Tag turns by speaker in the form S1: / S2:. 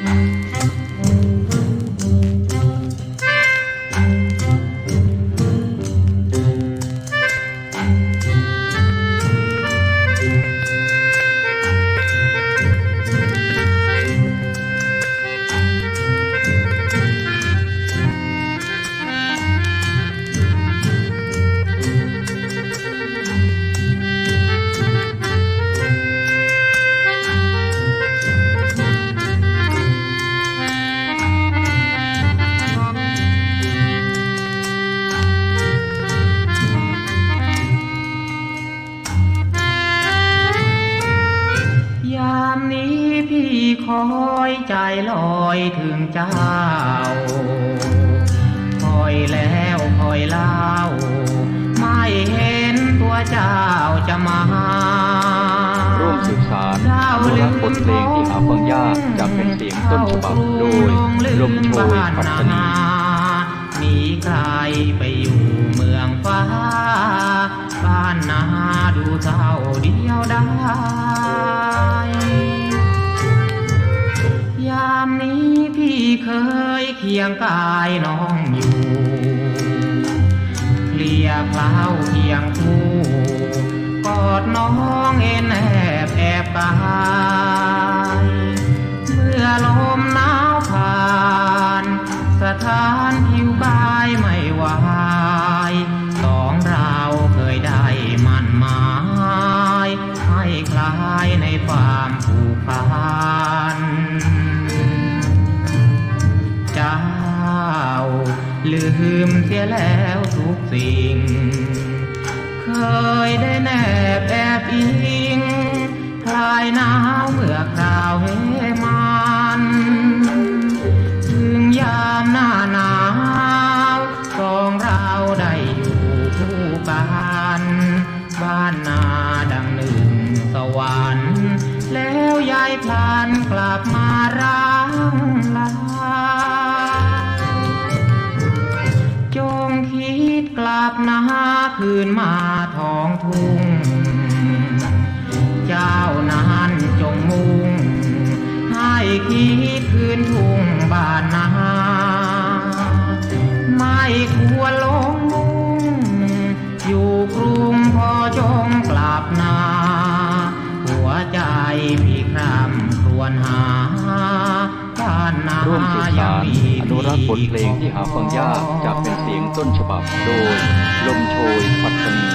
S1: ย คอยใจลอยถึงเจ้า คอยแล้วคอยเล่า ไม่เห็นตัวเจ้าจะมา
S2: ร่วมสืบสารอนุรักษ์บทเพลงที่หาฟังยากจากเป็นเสียงต้นฉบับโดยลมโชยปัตตานี
S1: มีใครไปอยู่เมืองฟ้า คียงกายน้องอยู่เคลียเพล้าเคียงคู่กอดน้องเอ็นแอบแอบกายเมื่อลมหนาวผ่าน สถานผิวกายไม่ไหวสองเราเคยได้มันหมายให้คลายในความผูกพัน ลืมเสียแล้วทุกสิ่ง เคยได้แนบแอบอิงคลายหนาวเมื่อคราวเห็น นาคืนมาท้องทุ่ง เจ้านั้นจงมุ่ง ให้คิดคืนทุ่งบ้านนา ไม่ควรลงมุ่ง อยู่กรุงพอจงกลับนา หัวใจพี่ครำครวญหา
S2: ร่วมสืบสารอนุรักษ์บทเพลงที่หาฟังยากจากเป็นเสียงต้นฉบับโดย ลมโชยปัตตานี